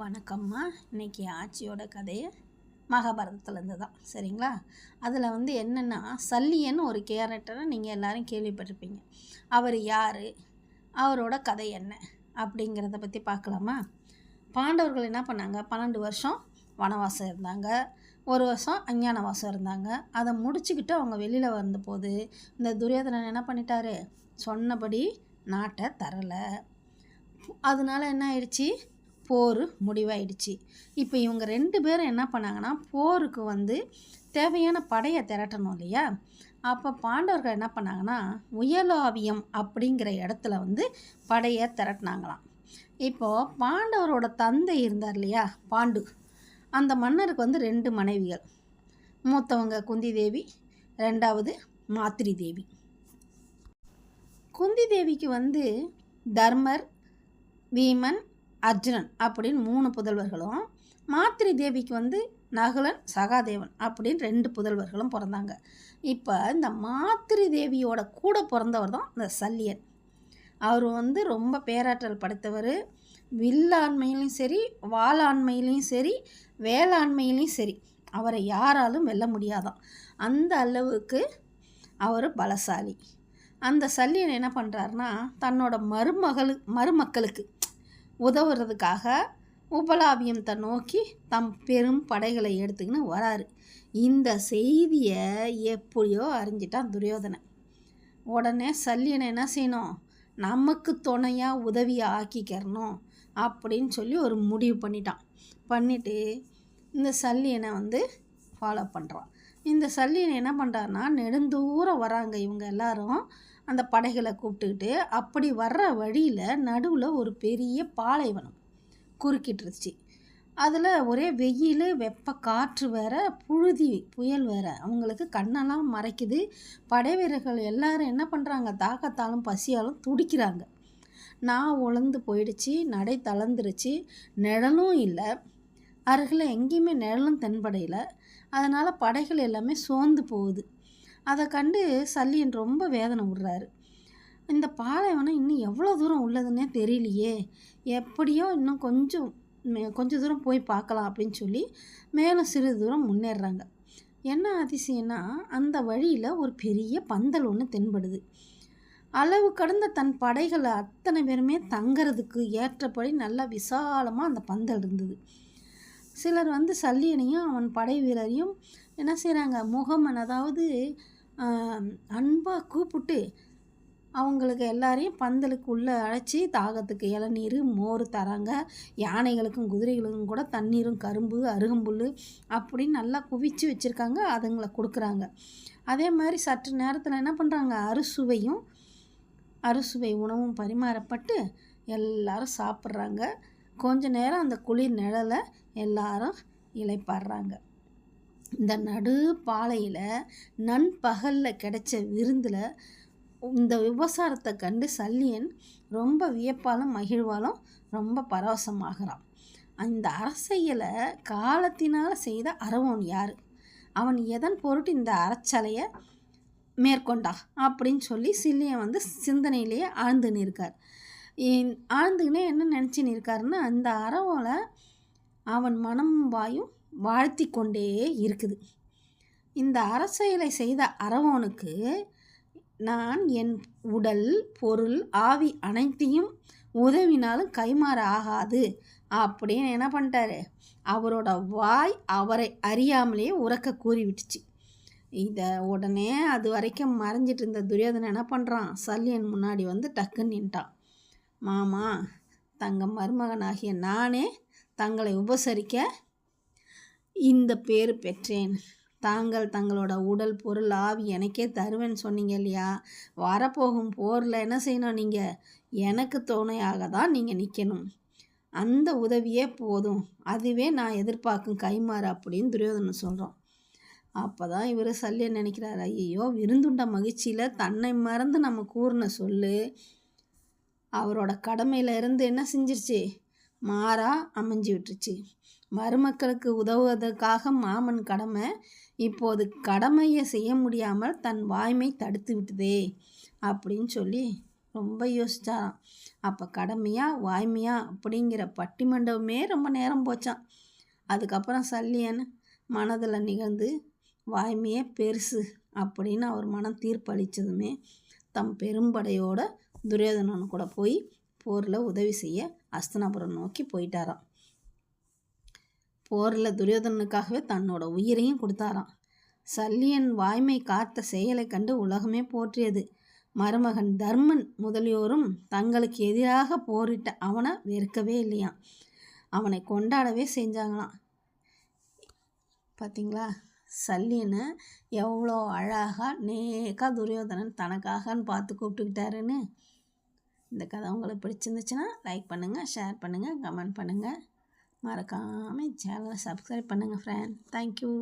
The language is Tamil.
வணக்கம்மா. இன்னைக்கு ஆட்சியோட கதையை மகாபாரதத்துலேருந்து தான் சரிங்களா? அதில் வந்து என்னென்னா சல்லியன் ஒரு கேரக்டரை நீங்கள் எல்லோரும் கேள்விப்பட்டிருப்பீங்க. அவர் யார்? அவரோட கதை என்ன? அப்படிங்கிறத பற்றி பார்க்கலாமா? பாண்டவர்கள் என்ன பண்ணாங்க? பன்னெண்டு வருஷம் வனவாசம் இருந்தாங்க. ஒரு வருஷம் அஞ்ஞானவாசம் இருந்தாங்க. அதை முடிச்சுக்கிட்டு அவங்க வெளியில் வந்தபோது இந்த துரியோதனன் என்ன பண்ணிட்டாரு? சொன்னபடி நாட்டை தரலை. அதனால என்ன ஆயிடுச்சு? போர் முடிவாயிடுச்சு. இப்போ இவங்க ரெண்டு பேரும் என்ன பண்ணாங்கன்னா போருக்கு வந்து தேவையான படையை திரட்டணும் இல்லையா? அப்போ பாண்டவர்கள் என்ன பண்ணாங்கன்னா உயலாவியம் அப்படிங்கிற இடத்துல வந்து படையை திரட்டினாங்களாம். இப்போது பாண்டவரோட தந்தை இருந்தார் இல்லையா? பாண்டு. அந்த மன்னருக்கு வந்து ரெண்டு மனைவிகள். மூத்தவங்க குந்தி தேவி ரெண்டாவது மாத்திரி தேவி குந்தி தேவிக்கு வந்து தர்மர் வீமன் அர்ஜுனன் அப்படின்னு மூணு புதல்வர்களும் மாத்திரி தேவிக்கு வந்து நகுலன் சகாதேவன் அப்படின்னு ரெண்டு புதல்வர்களும் பிறந்தாங்க. இப்போ இந்த மாத்திரி தேவியோட கூட பிறந்தவர் தான் இந்த சல்லியன். அவர் வந்து ரொம்ப பேராற்றல் படைத்தவர். வில்லாண்மையிலையும் சரி வாளாண்மையிலையும் சரி வேளாண்மையிலையும் சரி அவரை யாராலும் வெல்ல முடியாதான். அந்த அளவுக்கு அவர் பலசாலி. அந்த சல்லியன் என்ன பண்ணுறாருனா தன்னோட மருமகளு மருமக்களுக்கு உதவுறதுக்காக உபலாவியத்தை நோக்கி தம் பெரும் படைகளை எடுத்துக்கின்னு வராரு. இந்த செய்தியை எப்படியோ அறிஞ்சிட்டான் துரியோதனை உடனே சல்லியனை என்ன செய்யணும்? நமக்கு துணையாக உதவியை ஆக்கிக்கிறணும் அப்படின்னு சொல்லி ஒரு முடிவு பண்ணிட்டான். பண்ணிவிட்டு இந்த சல்லியனை வந்து ஃபாலோ பண்ணுறான் இந்த சல்லியனை என்ன பண்ணுறாருனா நெடுந்தூரம் வராங்க இவங்க எல்லாரும். அந்த படைகளை கூப்பிட்டுக்கிட்டு அப்படி வர்ற வழியில் நடுவில் ஒரு பெரிய பாலைவனம் குறுக்கிட்டுருச்சு. அதில் ஒரே வெயில் வெப்ப காற்று வேற புழுதி புயல் வேற. அவங்களுக்கு கண்ணெல்லாம் மறைக்குது. படை வீரர்கள் எல்லாரும் என்ன பண்ணுறாங்க தாக்கத்தாலும் பசியாலும் துடிக்கிறாங்க. நான் உழந்து போயிடுச்சு நடை தளர்ந்துருச்சு. நிழலும் இல்லை. அருகில் எங்கேயுமே நிழலும் தென்படையில். அதனால் படைகள் எல்லாமே சோர்ந்து போகுது. அதை கண்டு சல்லியன் ரொம்ப வேதனை விடுறாரு. இந்த பாலைவனம் இன்னும் எவ்வளோ தூரம் உள்ளதுன்னே தெரியலையே. எப்படியோ இன்னும் கொஞ்சம் கொஞ்சம் தூரம் போய் பார்க்கலாம் அப்படின்னு சொல்லி மேலும் சிறிது தூரம் முன்னேறுறாங்க. என்ன அதிசயம்னா அந்த வழியில் ஒரு பெரிய பந்தல் ஒன்று தென்படுது. அளவு கடந்த தன் படைகளை அத்தனை பேருமே தங்கிறதுக்கு ஏற்றபடி நல்லா விசாலமாக அந்த பந்தல் இருந்தது. சிலர் வந்து சல்லியனையும் அவன் படை வீரரையும் என்ன செய்கிறாங்க முகமன் அதாவது அன்பாக கூப்பிட்டு அவங்களுக்கு எல்லாரையும் பந்தலுக்கு உள்ளே அழைச்சி தாகத்துக்கு இளநீர் மோர் தராங்க. யானைகளுக்கும் குதிரைகளுக்கும் கூட தண்ணீரும் கரும்பு அருகம்புல் அப்படின்னு நல்லா குவிச்சு வச்சுருக்காங்க அதுங்களை கொடுக்குறாங்க. அதே மாதிரி சற்று நேரத்தில் என்ன பண்ணுறாங்க அறுசுவையும் அறுசுவை உணவும் பரிமாறப்பட்டு எல்லாரும் சாப்பிட்றாங்க. கொஞ்ச நேரம் அந்த குளிர் நிழலை எல்லாரும் இலைப்பாடுறாங்க இந்த நடு பாலையில் நண்பகலில் கிடைச்ச விருந்தில் இந்த விபசாரத்தை கண்டு சல்லியன் ரொம்ப வியப்பாலும் மகிழ்வாலும் ரொம்ப பரவசமாகிறான். அந்த அரசையலை காலத்தினால் செய்த அறவோன் யார்? அவன் எதன் பொருட்டு இந்த அறச்சலையை மேற்கொண்டா? அப்படின்னு சொல்லி சில்லியன் வந்து சிந்தனையிலேயே ஆழ்ந்துன்னு இருக்கார் ஆழ்ந்துக்கினே என்ன நினச்சின்னு இருக்காருன்னா அந்த அறவோலை அவன் மனம் வாயும் வாழ்த்தி கொண்டே இருக்குது. இந்த அரசியலை செய்த அரவோனுக்கு நான் என் உடல் பொருள் ஆவி அனைத்தையும் உதவினாலும் கைமாற ஆகாது. அப்படின்னு என்ன பண்ணிட்டாரு? அவரோட வாய் அவரை அறியாமலே உறக்க கூறிவிட்டுச்சு. இதை உடனே அது வரைக்கும் மறைஞ்சிட்டு இருந்த துரியோதனை என்ன பண்ணுறான் சல்லியன் முன்னாடி வந்து டக்குன்னு நின்ட்டான். மாமா தங்க மருமகனாகிய நானே தங்களை உபசரிக்க இந்த பேர் பெற்றேன். தாங்கள் தங்களோட உடல் பொருள் ஆவி எனக்கே தருவேன்னு சொன்னீங்க இல்லையா? வரப்போகும் போரில் என்ன செய்யணும் நீங்கள் எனக்கு துணையாக தான் நீங்கள் நிற்கணும் அந்த உதவியே போதும். அதுவே நான் எதிர்பார்க்கும் கைமாறு அப்படின்னு துரியோதனன் சொல்கிறோம் அப்போ தான் இவர் சல்லியன் நினைக்கிறார் ஐயோ விருந்துண்ட மகிழ்ச்சியில் தன்னை மறந்து நம்ம கூறின சொல்லு. அவரோட கடமையில் இருந்து என்ன செஞ்சிருச்சு? மாறா அமைஞ்சு விட்டுருச்சு மருமக்களுக்கு உதவுவதற்காக மாமன் கடமை இப்போது கடமையை செய்ய முடியாமல் தன் வாய்மை தடுத்து விட்டதே அப்படின்னு சொல்லி ரொம்ப யோசிச்சாராம். அப்போ கடமையா வாய்மையா அப்படிங்கிற பட்டிமண்டபமே ரொம்ப நேரம் போச்சான் அதுக்கப்புறம் சல்லியன் மனதில் நிகழ்ந்து வாய்மையே பெருசு அப்படின்னு அவர் மனம் தீர்ப்பளித்ததுமே தம் பெரும்படையோட துரியோதனன் கூட போய் போரில் உதவி செய்ய அஸ்தனாபுரம் நோக்கி போயிட்டாராம். போரில் துரியோதனனுக்காகவே தன்னோட உயிரையும் கொடுத்தாராம். சல்லியன் வாய்மை காத்த செயலை கண்டு உலகமே போற்றியது. மருமகன் தர்மன் முதலியோரும் தங்களுக்கு எதிராக போரிட்ட அவனை வெறுக்கவே இல்லையாம். அவனை கொண்டாடவே செஞ்சாங்களாம். பார்த்தீங்களா சல்லியனை எவ்வளோ அழகாக நேக்காக துரியோதனன் தனக்காகன்னு பார்த்து கூப்பிட்டுக்கிட்டாருன்னு இந்த கதை உங்களுக்கு பிடிச்சிருந்துச்சுன்னா லைக் பண்ணுங்கள் ஷேர் பண்ணுங்கள் கமெண்ட் பண்ணுங்கள் மறக்காமல் சேனலை சப்ஸ்கிரைப் பண்ணுங்கள் ஃப்ரெண்ட் தேங்க்யூ